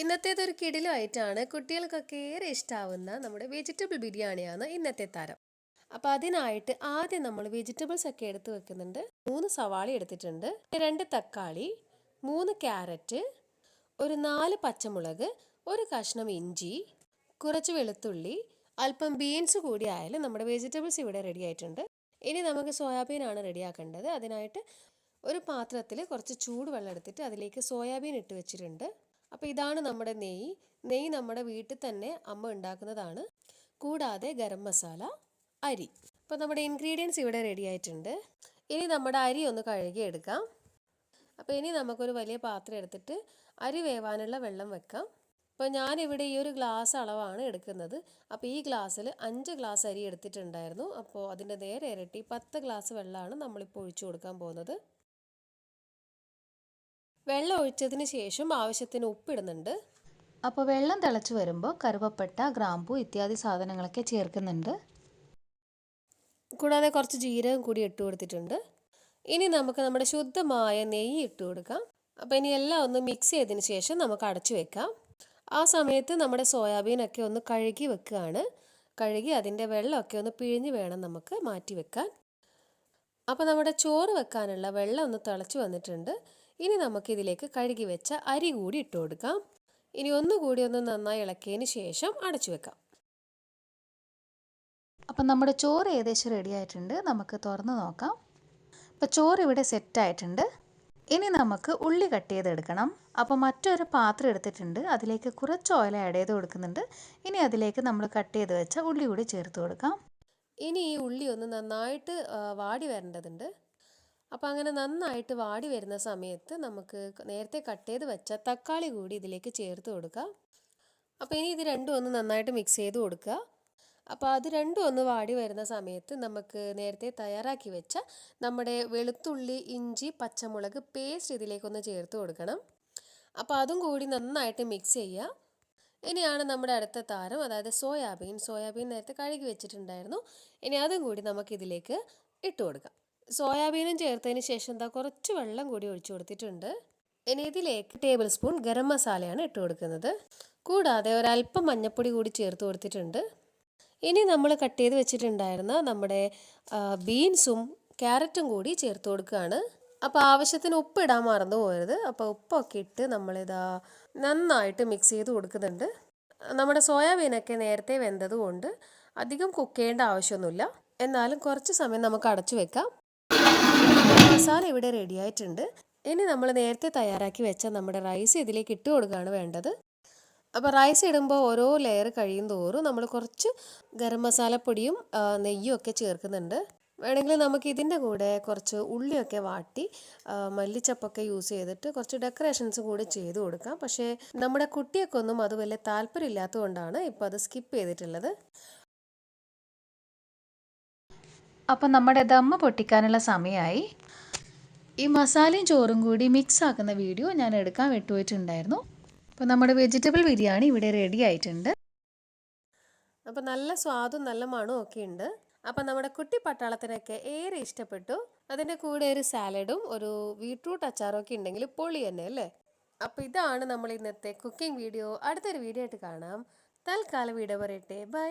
ഇന്നത്തേതൊരു കിടിലുമായിട്ടാണ് കുട്ടികൾക്കൊക്കെ ഏറെ ഇഷ്ടാവുന്ന നമ്മുടെ വെജിറ്റബിൾ ബിരിയാണിയാണ് ഇന്നത്തെ താരം. അപ്പോൾ അതിനായിട്ട് ആദ്യം നമ്മൾ വെജിറ്റബിൾസ് ഒക്കെ എടുത്ത് വെക്കുന്നുണ്ട്. മൂന്ന് സവാള എടുത്തിട്ടുണ്ട്. രണ്ട് തക്കാളി മൂന്ന് ക്യാരറ്റ് ഒരു നാല് പച്ചമുളക് ഒരു കഷ്ണം ഇഞ്ചി കുറച്ച് വെളുത്തുള്ളി അല്പം ബീൻസ് കൂടി ആയാലും നമ്മുടെ വെജിറ്റബിൾസ് ഇവിടെ റെഡി ആയിട്ടുണ്ട്. ഇനി നമുക്ക് സോയാബീൻ ആണ് റെഡിയാക്കേണ്ടത് അതിനായിട്ട് ഒരു പാത്രത്തിൽ കുറച്ച് ചൂടുവെള്ളം എടുത്തിട്ട് അതിലേക്ക് സോയാബീൻ ഇട്ട് വെച്ചിട്ടുണ്ട്. അപ്പോൾ ഇതാണ് നമ്മുടെ നെയ്യ് നെയ്യ് നമ്മുടെ വീട്ടിൽ തന്നെ അമ്മ ഉണ്ടാക്കുന്നതാണ്. കൂടാതെ ഗരം മസാല അരി. അപ്പോൾ നമ്മുടെ ഇൻഗ്രീഡിയൻസ് ഇവിടെ റെഡി ആയിട്ടുണ്ട്. ഇനി നമ്മുടെ അരി ഒന്ന് കഴുകി എടുക്കാം. അപ്പോൾ ഇനി നമുക്കൊരു വലിയ പാത്രം എടുത്തിട്ട് അരി വേവാനുള്ള വെള്ളം വെക്കാം. അപ്പോൾ ഞാനിവിടെ ഈ ഒരു ഗ്ലാസ് അളവാണ് എടുക്കുന്നത്. അപ്പോൾ ഈ ഗ്ലാസ്സിൽ അഞ്ച് ഗ്ലാസ് അരി എടുത്തിട്ടുണ്ടായിരുന്നു. അപ്പോൾ അതിന്റെ നേരെ ഇരട്ടി പത്ത് ഗ്ലാസ് വെള്ളമാണ് നമ്മളിപ്പോൾ ഒഴിച്ചു കൊടുക്കാൻ പോകുന്നത്. വെള്ളം ഒഴിച്ചതിന് ശേഷം ആവശ്യത്തിന് ഉപ്പിടുന്നുണ്ട്. അപ്പോൾ വെള്ളം തിളച്ച് വരുമ്പോൾ കറുവപ്പട്ട ഗ്രാമ്പു ഇത്യാദി സാധനങ്ങളൊക്കെ ചേർക്കുന്നുണ്ട്. കൂടാതെ കുറച്ച് ജീരകം കൂടി ഇട്ട് കൊടുത്തിട്ടുണ്ട്. ഇനി നമുക്ക് നമ്മുടെ ശുദ്ധമായ നെയ്യ് ഇട്ട് കൊടുക്കാം. അപ്പോൾ ഇനി എല്ലാം ഒന്ന് മിക്സ് ചെയ്തതിന് ശേഷം നമുക്ക് അടച്ചു വെക്കാം. ആ സമയത്ത് നമ്മുടെ സോയാബീനൊക്കെ ഒന്ന് കഴുകി വെക്കുകയാണ്. കഴുകി അതിന്റെ വെള്ളമൊക്കെ ഒന്ന് പിഴിഞ്ഞ് വേണം നമുക്ക് മാറ്റി വെക്കാൻ. അപ്പോൾ നമ്മുടെ ചോറ് വെക്കാനുള്ള വെള്ളം ഒന്ന് തിളച്ച് വന്നിട്ടുണ്ട്. ഇനി നമുക്കിതിലേക്ക് കഴുകി വെച്ച അരി കൂടി ഇട്ട് കൊടുക്കാം. ഇനി ഒന്നുകൂടി ഒന്ന് നന്നായി ഇളക്കിയതിന് ശേഷം അടച്ചു വെക്കാം. അപ്പം നമ്മുടെ ചോറ് ഏകദേശം റെഡി ആയിട്ടുണ്ട്. നമുക്ക് തുറന്ന് നോക്കാം. അപ്പോൾ ചോറ് ഇവിടെ സെറ്റ് ആയിട്ടുണ്ട്. ഇനി നമുക്ക് ഉള്ളി കട്ട് ചെയ്തെടുക്കണം അപ്പോൾ മറ്റൊരു പാത്രം എടുത്തിട്ടുണ്ട്. അതിലേക്ക് കുറച്ച് ഓയിൽ ആഡ് ചെയ്ത് കൊടുക്കുന്നുണ്ട്. ഇനി അതിലേക്ക് നമ്മൾ കട്ട് ചെയ്ത് വെച്ച ഉള്ളി കൂടി ചേർത്ത് കൊടുക്കാം. ഇനി ഈ ഉള്ളി ഒന്ന് നന്നായിട്ട് വാടി വരേണ്ടതുണ്ട്. അപ്പോൾ അങ്ങനെ നന്നായിട്ട് വാടി വരുന്ന സമയത്ത് നമുക്ക് നേരത്തെ കട്ട് ചെയ്ത് വെച്ച തക്കാളി കൂടി ഇതിലേക്ക് ചേർത്ത് കൊടുക്കുക അപ്പോൾ ഇനി ഇത് രണ്ടും ഒന്ന് നന്നായിട്ട് മിക്സ് ചെയ്ത് കൊടുക്കുക അപ്പോൾ അത് രണ്ടും ഒന്ന് വാടി വരുന്ന സമയത്ത് നമുക്ക് നേരത്തെ തയ്യാറാക്കി വെച്ച നമ്മുടെ വെളുത്തുള്ളി ഇഞ്ചി പച്ചമുളക് പേസ്റ്റ് ഇതിലേക്കൊന്ന് ചേർത്ത് കൊടുക്കണം. അപ്പോൾ അതും കൂടി നന്നായിട്ട് മിക്സ് ചെയ്യുക ഇനിയാണ് നമ്മുടെ അടുത്ത താരം അതായത് സോയാബീൻ. സോയാബീൻ നേരത്തെ കഴുകി വെച്ചിട്ടുണ്ടായിരുന്നു. ഇനി അതും കൂടി നമുക്കിതിലേക്ക് ഇട്ട് കൊടുക്കാം. സോയാബീനും ചേർത്തതിന് ശേഷം എന്താ കുറച്ച് വെള്ളം കൂടി ഒഴിച്ചു കൊടുത്തിട്ടുണ്ട്. ഇനി ഇതിലേക്ക് ടേബിൾ സ്പൂൺ ഗരം മസാലയാണ് ഇട്ട് കൊടുക്കുന്നത്. കൂടാതെ ഒരല്പം മഞ്ഞൾപ്പൊടി കൂടി ചേർത്ത് കൊടുത്തിട്ടുണ്ട്. ഇനി നമ്മൾ കട്ട് ചെയ്ത് വെച്ചിട്ടുണ്ടായിരുന്ന നമ്മുടെ ബീൻസും ക്യാരറ്റും കൂടി ചേർത്ത് കൊടുക്കുകയാണ്. അപ്പോൾ ആവശ്യത്തിന് ഉപ്പ് ഇടാൻ മറന്നു പോകരുത്. അപ്പോൾ ഉപ്പൊക്കെ ഇട്ട് നമ്മളിതാ നന്നായിട്ട് മിക്സ് ചെയ്ത് കൊടുക്കുന്നുണ്ട്. നമ്മുടെ സോയാബീനൊക്കെ നേരത്തെ വെന്തത് കൊണ്ട് അധികം കുക്ക് ചെയ്യേണ്ട ആവശ്യമൊന്നുമില്ല. എന്നാലും കുറച്ച് സമയം നമുക്ക് അടച്ചു വെക്കാം. മസാല ഇവിടെ റെഡി ആയിട്ടുണ്ട്. ഇനി നമ്മൾ നേരത്തെ തയ്യാറാക്കി വെച്ച നമ്മുടെ റൈസ് ഇതിലേക്ക് ഇട്ട് കൊടുക്കുകയാണ് വേണ്ടത്. അപ്പോൾ റൈസ് ഇടുമ്പോൾ ഓരോ ലെയർ കഴിയും തോറും നമ്മൾ കുറച്ച് ഗരം മസാലപ്പൊടിയും നെയ്യും ഒക്കെ ചേർക്കുന്നുണ്ട്. വേണമെങ്കിൽ നമുക്ക് ഇതിന്റെ കൂടെ കുറച്ച് ഉള്ളിയൊക്കെ വാട്ടി മല്ലിച്ചപ്പൊക്കെ യൂസ് ചെയ്തിട്ട് കുറച്ച് ഡെക്കറേഷൻസ് കൂടി ചെയ്തു കൊടുക്കാം. പക്ഷേ നമ്മുടെ കുട്ടിയൊക്കൊന്നും അത് വലിയ താല്പര്യമില്ലാത്തതുകൊണ്ടാണ് ഇപ്പോൾ അത് സ്കിപ്പ് ചെയ്തിട്ടുള്ളത്. അപ്പം നമ്മുടെ ദമ്മ പൊട്ടിക്കാനുള്ള സമയമായി ഈ മസാലയും ചോറും കൂടി മിക്സ് ആക്കുന്ന വീഡിയോ ഞാൻ എടുക്കാൻ വിട്ടുപോയിട്ടുണ്ടായിരുന്നു. അപ്പോൾ നമ്മുടെ വെജിറ്റബിൾ ബിരിയാണി ഇവിടെ റെഡി ആയിട്ടുണ്ട്. അപ്പോൾ നല്ല സ്വാദും നല്ല മണവും ഒക്കെ ഉണ്ട്. അപ്പം നമ്മുടെ കുട്ടി പട്ടാളത്തിനൊക്കെ ഏറെ ഇഷ്ടപ്പെട്ടു. അതിന്റെ കൂടെ ഒരു സാലഡും ഒരു ബീട്രൂട്ട് അച്ചാറും ഒക്കെ ഉണ്ടെങ്കിൽ പൊളി തന്നെ അല്ലേ? അപ്പോൾ ഇതാണ് നമ്മൾ ഇന്നത്തെ കുക്കിംഗ് വീഡിയോ. അടുത്തൊരു വീഡിയോ ആയിട്ട് കാണാം. തൽക്കാലം വീഡിയോ പറയട്ടെ. ബൈ.